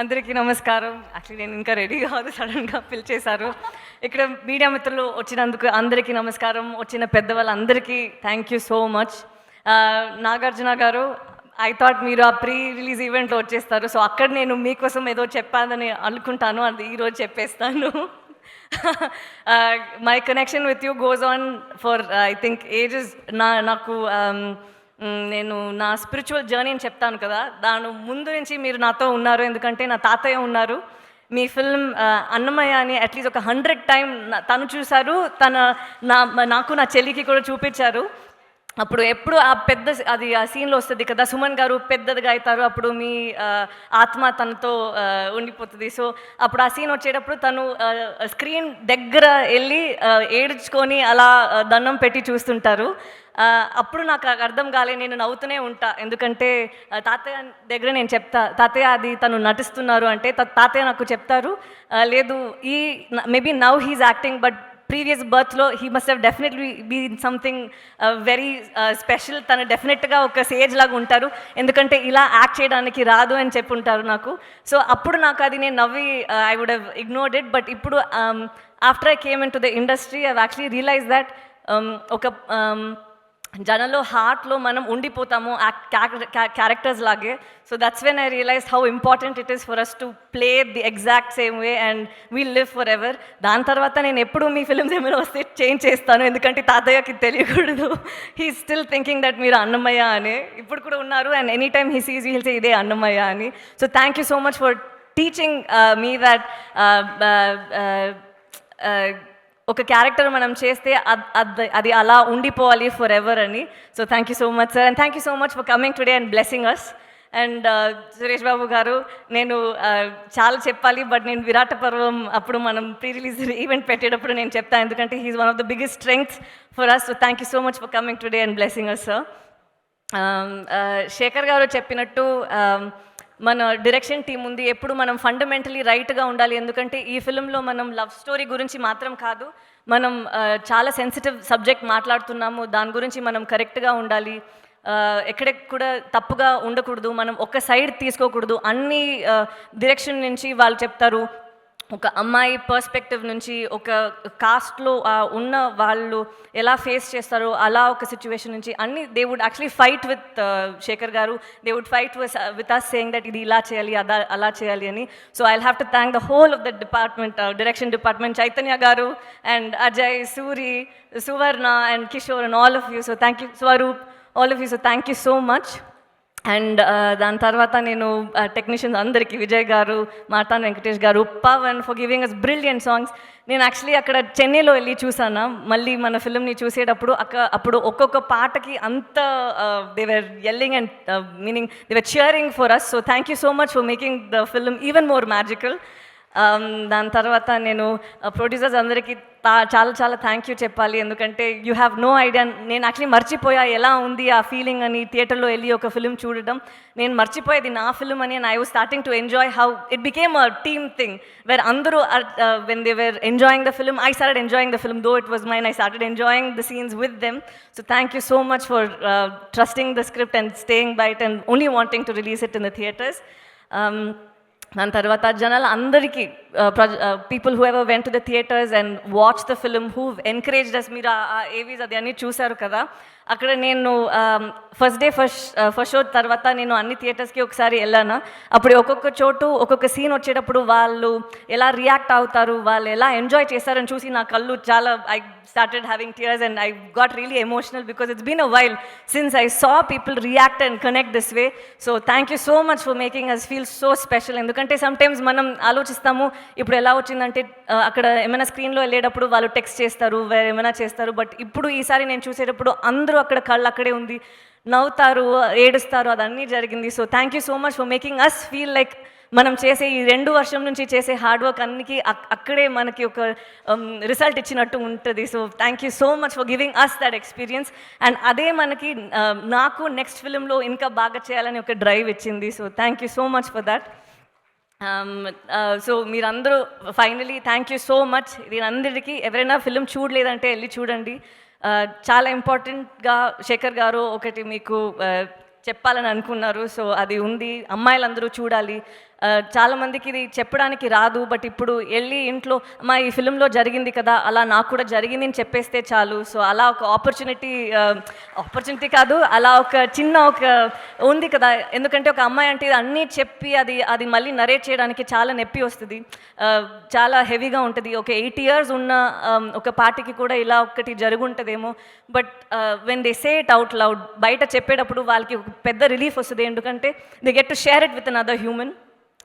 అందరికీ నమస్కారం. యాక్చువల్లీ నేను ఇంకా రెడీ కాదు సడన్గా పిలిచేశారు ఇక్కడ మీడియా మిత్రులు వచ్చినందుకు అందరికీ నమస్కారం. వచ్చిన పెద్దవాళ్ళందరికీ thank you so much Nagarjuna garu I thought మీరు ఆ ప్రీ రిలీజ్ ఈవెంట్లో వచ్చేస్తారు. సో అక్కడ నేను మీకోసం ఏదో చెప్పాలని అనుకుంటాను. అది ఈరోజు చెప్పేస్తాను. My connection with you goes on for I think ages నా నాకు um, నేను నా స్పిరిచువల్ జర్నీని చెప్తాను కదా. దాని ముందు నుంచి మీరు నాతో ఉన్నారు ఎందుకంటే నా తాతయ్య ఉన్నారు. మీ ఫిల్మ్ అన్నమయ్య అని అట్లీస్ట్ ఒక హండ్రెడ్ టైం తను చూశారు. తన నా నాకు నా చెల్లికి కూడా చూపించారు. అప్పుడు ఎప్పుడు ఆ పెద్ద అది ఆ సీన్లో వస్తుంది కదా సుమన్ గారు పెద్దదిగా అవుతారు అప్పుడు మీ ఆత్మ తనతో ఉండిపోతుంది. సో అప్పుడు ఆ సీన్ వచ్చేటప్పుడు తను స్క్రీన్ దగ్గర వెళ్ళి ఏడ్చుకొని అలా దండం పెట్టి చూస్తుంటారు. అప్పుడు నాకు అర్థం కాలే నేను నవ్వుతూనే ఉంటా. ఎందుకంటే తాతయ్య దగ్గర నేను చెప్తా తాతయ్య అది తను నటిస్తున్నారు అంటే తాతయ్య నాకు చెప్తారు లేదు ఈ maybe now he's acting but previous బర్త్లో he must have definitely been something very special తను డెఫినెట్గా ఒక సేజ్ లాగా ఉంటారు. ఎందుకంటే ఇలా యాక్ట్ చేయడానికి రాదు అని చెప్పి ఉంటారు నాకు. సో అప్పుడు నాకు అది నేను నవ్వి I would have ignored it but ఇప్పుడు after I came in to the industry I actually realise that ఒక um, జనంలో హార్ట్లో మనం ఉండిపోతాము క్యారెక్టర్స్ లాగే. So that's when I realise how important it is for us to play the exact same way and we live for ever దాని తర్వాత నేను ఎప్పుడు మీ ఫిల్మ్స్ ఏమైనా వస్తే చేంజ్ చేస్తాను. ఎందుకంటే తాతయ్యకి తెలియకూడదు. హీ స్టిల్ థింకింగ్ దట్ మీరు అన్నమయ్య అని. ఇప్పుడు కూడా ఉన్నారు and any time he sees will say ఇదే అన్నమయ్య అని. So thank you so much for teaching me that ఒక క్యారెక్టర్ మనం చేస్తే అది అలా ఉండిపోవాలి ఫర్ ఎవర్ అని so thank you so much sir and thank you so much for coming today and blessing us and Suresh Babu garu నేను uh, చాలా చెప్పాలి బట్ నేను విరాట పర్వం అప్పుడు మనం ప్రీ రిలీజ్ ఈవెంట్ పెట్టేటప్పుడు నేను చెప్తాను ఎందుకంటే he's one of the biggest strength for us so thank you so much for coming today and blessing us sir Shekhar garu చెప్పినట్టు um, మన డైరెక్షన్ టీం ఉంది. ఎప్పుడు మనం ఫండమెంటలీ రైట్గా ఉండాలి. ఎందుకంటే ఈ ఫిలింలో మనం లవ్ స్టోరీ గురించి మాత్రం కాదు. మనం చాలా సెన్సిటివ్ సబ్జెక్ట్ మాట్లాడుతున్నాము. దాని గురించి మనం కరెక్ట్గా ఉండాలి. ఎక్కడ కూడా తప్పుగా ఉండకూడదు. మనం ఒక సైడ్ తీసుకోకూడదు. అన్ని డైరెక్షన్ నుంచి వాళ్ళు చెప్తారు. ఒక అమ్మాయి పర్స్పెక్టివ్ నుంచి ఒక కాస్ట్లో ఉన్న వాళ్ళు ఎలా ఫేస్ చేస్తారో అలా ఒక సిచ్యువేషన్ నుంచి అన్ని they would actually fight with Shekhar garu. They would fight with us saying that ఇది ఇలా చేయాలి అదా అలా చేయాలి అని. So I have to thank the whole of the department direction department Chaitanya garu and Ajay Suri Suvarna and Kishore and all of you so thank you Swaroop all of you so thank you so much and దాని తర్వాత నేను technicians అందరికీ Vijay garu Marthand Venkatesh garu Pavan for giving us brilliant songs నేను actually అక్కడ చెన్నైలో వెళ్ళి చూసాను. మళ్ళీ మన ఫిల్మ్ని చూసేటప్పుడు అక్క అప్పుడు ఒక్కొక్క పాటకి అంత they were yelling and meaning they were cheering for us so thank you so much for making the film even more magical దాని తర్వాత నేను ప్రొడ్యూసర్స్ అందరికీ చాలా చాలా థ్యాంక్ యూ చెప్పాలి. ఎందుకంటే యూ హ్యావ్ నో ఐడియా నేను యాక్చువల్లీ మర్చిపోయా ఎలా ఉంది ఆ ఫీలింగ్ అని థియేటర్లో వెళ్ళి ఒక ఫిలిం చూడడం. నేను మర్చిపోయేది నా ఫిలిం అని and I was starting to enjoy how it became a team thing where అందరూ when they were enjoying the film I started enjoying the film though it was mine I started enjoying the scenes with them so thank you so much for trusting the script and staying by it and only wanting to release it in the theatres దాని తర్వాత జనాలు అందరికీ people who ever went to the theatres and watch the film who encouraged us మీరు ఆ AVs అది అన్నీ చూశారు కదా? అక్కడ నేను first day first first show తర్వాత నేను అన్ని థియేటర్స్కి ఒకసారి వెళ్ళాను. అప్పుడు ఒక్కొక్క చోటు ఒక్కొక్క సీన్ వచ్చేటప్పుడు వాళ్ళు ఎలా రియాక్ట్ అవుతారు వాళ్ళు ఎలా ఎంజాయ్ చేస్తారని చూసి నా కళ్ళు చాలా I started having tears and I got really emotional because it's been a while since I saw people react and connect this way so thank you so much for making us feel so special ఎందుకంటే sometimes మనం ఆలోచిస్తాము ఇప్పుడు ఎలా వచ్చిందంటే అక్కడ ఏమైనా స్క్రీన్లో వెళ్ళేటప్పుడు వాళ్ళు టెక్స్ట్ చేస్తారు వేరే ఏమైనా చేస్తారు బట్ ఇప్పుడు ఈసారి నేను చూసేటప్పుడు అందరూ అక్కడ కళ్ళు అక్కడే ఉంది నవ్వుతారు ఏడుస్తారు అదన్నీ జరిగింది. So thank you so much for making us feel like మనం చేసే ఈ రెండు వర్షం నుంచి చేసే హార్డ్ వర్క్ అన్నికి అక్కడే మనకి ఒక um, రిజల్ట్ ఇచ్చినట్టు ఉంటుంది. So thank you so much for giving us that experience and అదే మనకి నాకు నెక్స్ట్ ఫిలింలో ఇంకా బాగా చేయాలని ఒక డ్రైవ్ ఇచ్చింది. So thank you so much for that Um, uh, so మీరందరూ finally thank you so much దీనందరికీ ఎవరైనా ఫిలిం చూడలేదంటే వెళ్ళి చూడండి. Uh, చాలా ఇంపార్టెంట్గా శేఖర్ గారు ఒకటి మీకు uh, చెప్పాలని అనుకున్నారు. సో అది ఉంది. అమ్మాయిలందరూ చూడాలి. చాలామందికి ఇది చెప్పడానికి రాదు బట్ ఇప్పుడు వెళ్ళి ఇంట్లో మా ఈ ఫిలింలో జరిగింది కదా అలా నాకు కూడా జరిగింది అని చెప్పేస్తే చాలు. సో అలా ఒక ఆపర్చునిటీ ఆపర్చునిటీ కాదు అలా ఒక చిన్న ఒక ఉంది కదా ఎందుకంటే ఒక అమ్మాయి అంటే అన్నీ చెప్పి అది అది మళ్ళీ నరేట్ చేయడానికి చాలా నొప్పి వస్తుంది. చాలా హెవీగా ఉంటుంది. ఒక ఎయిట్ ఇయర్స్ ఉన్న ఒక పార్టీకి కూడా ఇలా ఒకటి జరుగుంటుందేమో but when they say it out loud బయట చెప్పేటప్పుడు వాళ్ళకి ఒక పెద్ద రిలీఫ్ వస్తుంది. ఎందుకంటే they get to share it with another human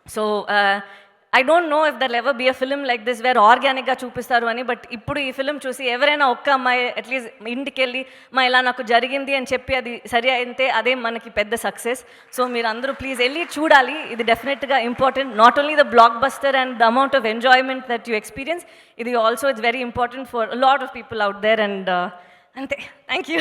so I don't know if there ever be a film like this where ఆర్గానిక్గా చూపిస్తారు అని బట్ ఇప్పుడు ఈ ఫిలిం చూసి ఎవరైనా ఒక్క అమ్మాయి అట్లీస్ట్ ఇంటికి వెళ్ళి మా ఇలా నాకు జరిగింది అని చెప్పి అది సరి అయితే అదే మనకి పెద్ద సక్సెస్ సో మీరు అందరూ ప్లీజ్ వెళ్ళి చూడాలి. ఇది డెఫినెట్గా important not only the blockbuster and the amount of enjoyment that you experience ఇది also it's very important for lot of people out there and అంతే. Thank you